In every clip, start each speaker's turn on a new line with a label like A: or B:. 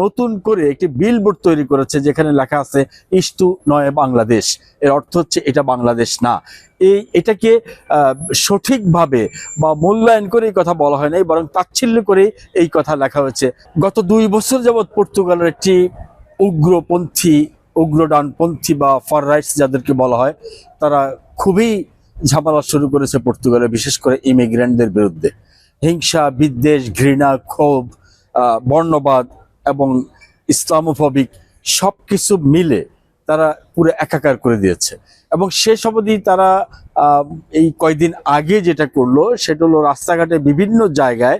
A: নতুন করে একটি বিলবোর্ড তৈরি করেছে, যেখানে লেখা আছে ইস্টু নয় বাংলাদেশ। এর অর্থ হচ্ছে, এটা বাংলাদেশ না। এই, এটাকে সঠিকভাবে বা মূল্যায়ন করে এই কথা বলা হয় নাই, বরং তাচ্ছিল্য করে এই কথা লেখা হয়েছে। গত দুই বছর যাবৎ পর্তুগালের একটি উগ্রপন্থী উগ্র ডানপন্থী বা ফর রাইটস যাদেরকে বলা হয়, তারা খুবই ঝামেলা শুরু করেছে পর্তুগালে, বিশেষ করে ইমিগ্রেন্টদের বিরুদ্ধে। হিংসা, বিদ্বেষ, ঘৃণা, ক্ষোভ বর্ণবাদ এবং ইসলামোফবিক সব কিছু মিলে তারা পুরো একাকার করে দিয়েছে। এবং শেষ অবধি তারা এই কয়দিন আগে যেটা করল, সেটা হলো রাস্তাঘাটে বিভিন্ন জায়গায়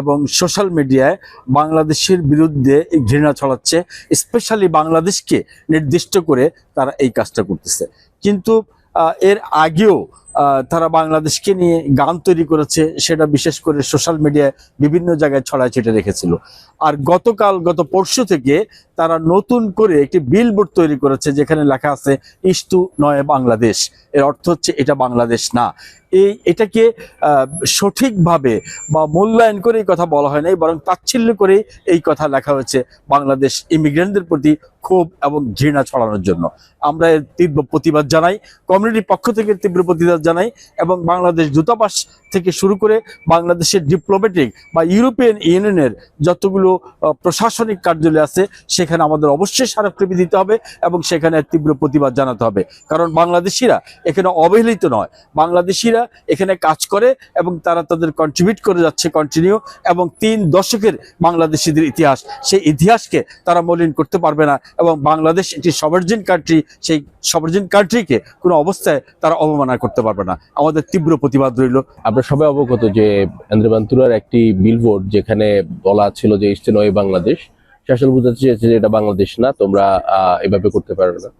A: এবং সোশ্যাল মিডিয়ায় বাংলাদেশের বিরুদ্ধে ঘৃণা ছড়াচ্ছে। স্পেশালি বাংলাদেশকে নির্দিষ্ট করে তারা এই কাজটা করতেছে। কিন্তু এর আগেও তারা বাংলাদেশকে নিয়ে গান তৈরি করেছে, সেটা বিশেষ করে সোশ্যাল মিডিয়ায় বিভিন্ন জায়গায় ছড়ায় ছিটে রেখেছিল। আর গতকাল, গত পরশু থেকে তারা নতুন করে একটি বিলবোর্ড তৈরি করেছে, যেখানে লেখা আছে ইস্তু নয় বাংলাদেশ। এর অর্থ হচ্ছে, এটা বাংলাদেশ না। এই, এটাকে সঠিকভাবে বা মূল্যায়ন করে এই কথা বলা হয় নাই, বরং তাচ্ছিল্য করে এই কথা লেখা হয়েছে বাংলাদেশ ইমিগ্রেন্টদের প্রতি ক্ষোভ এবং ঘৃণা ছড়ানোর জন্য। আমরা এর তীব্র প্রতিবাদ জানাই। কমিউনিটির পক্ষ থেকে তীব্র প্রতিবাদ জানাই এবং বাংলাদেশ দূতাবাস থেকে শুরু করে বাংলাদেশের ডিপ্লোম্যাটিক বা ইউরোপিয়ান ইউনিয়নের যতগুলো প্রশাসনিক কার্যালয় আছে, সেখানে আমাদের অবশ্যই স্মারকলিপি দিতে হবে এবং সেখানে তীব্র প্রতিবাদ জানাতে হবে। কারণ বাংলাদেশিরা এখানে অবহেলিত নয়। বাংলাদেশিরা এখানে কাজ করে এবং তারা তাদের কন্ট্রিবিউট করে যাচ্ছে কন্টিনিউ এবং তিন দশকের বাংলাদেশিদের ইতিহাস, সেই ইতিহাসকে তারা মলিন করতে পারবে না এবং বাংলাদেশ একটি সভার্জিন কান্ট্রি সেই সভার্জিন কান্ট্রিকে কোনো অবস্থায় তারা অবমাননা করতে পারবে না। আমাদের তীব্র প্রতিবাদ রইল।
B: আমরা সবাই অবগত যে আন্দ্রেবান্তুরার একটি বিলবোর্ড যেখানে বলা ছিল যে ইস্টে নয় বাংলাদেশ আসলে বোঝাতে চেয়েছে যে এটা বাংলাদেশ না, তোমরা এভাবে করতে পারবে না।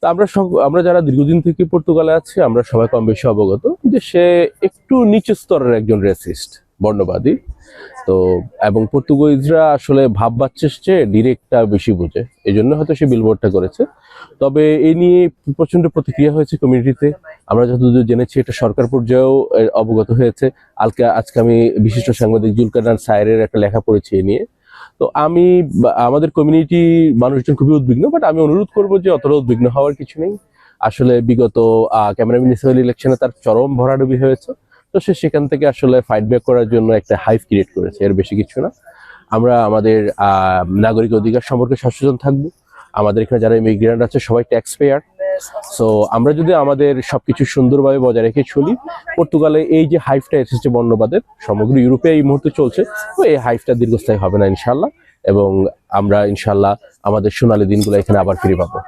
B: তা আমরা আমরা যারা দীর্ঘদিন থেকে পর্তুগালে আছি, আমরা সবাই কম বেশি অবগত যে সে একটু নিচু স্তরের একজন রেসিস্ট বর্ণবাদী। তো, এবং পর্তুগিজরা আসলে ভাব বাচ্চেসছে ডিরেক্টটা বেশি বোঝে। এই জন্য হয়তো সে বিলবোর্ডটা করেছে। তবে এই নিয়ে প্রচণ্ড প্রতিক্রিয়া হয়েছে কমিউনিটিতে আমরা যতদূর জেনেছি, এটা সরকার পর্যায়েও অবগত হয়েছে। আলকে, আজকে আমি বিশিষ্ট সাংবাদিক জুলকানার সায়ের একটা লেখা পড়েছি এ নিয়ে। তো আমি, আমাদের কমিউনিটি মানুষজন খুবই উদ্বিগ্ন বাট আমি অনুরোধ করব যে অতটা উদ্বিগ্ন হওয়ার কিছু নেই। আসলে বিগত ক্যামেরা মিউনিসিপ্যাল ইলেকশনে তার চরম ভরাডুবি হয়েছে। তো সে সেখান থেকে আসলে ফাইট ব্যাক করার জন্য একটা হাইফ ক্রিয়েট করেছে, এর বেশি কিছু না। আমরা আমাদের নাগরিক অধিকার সম্পর্কে সচেতন থাকব। আমাদের এখানে যারা ইমিগ্রেন্ট আছে, সবাই ট্যাক্স পেয়ার সো আমরা যদি আমাদের সবকিছু সুন্দরভাবে বজায় রেখে চলি, পর্তুগালে এই যে হাইফটা এসেছে বর্ণবাদের, সমগ্র ইউরোপে এই মুহূর্তে চলছে, তো এই হাইফটা দীর্ঘস্থায়ী হবে না ইনশাল্লাহ এবং আমরা ইনশাল্লাহ আমাদের সোনালী দিনগুলো এখানে আবার ফিরে পাবো।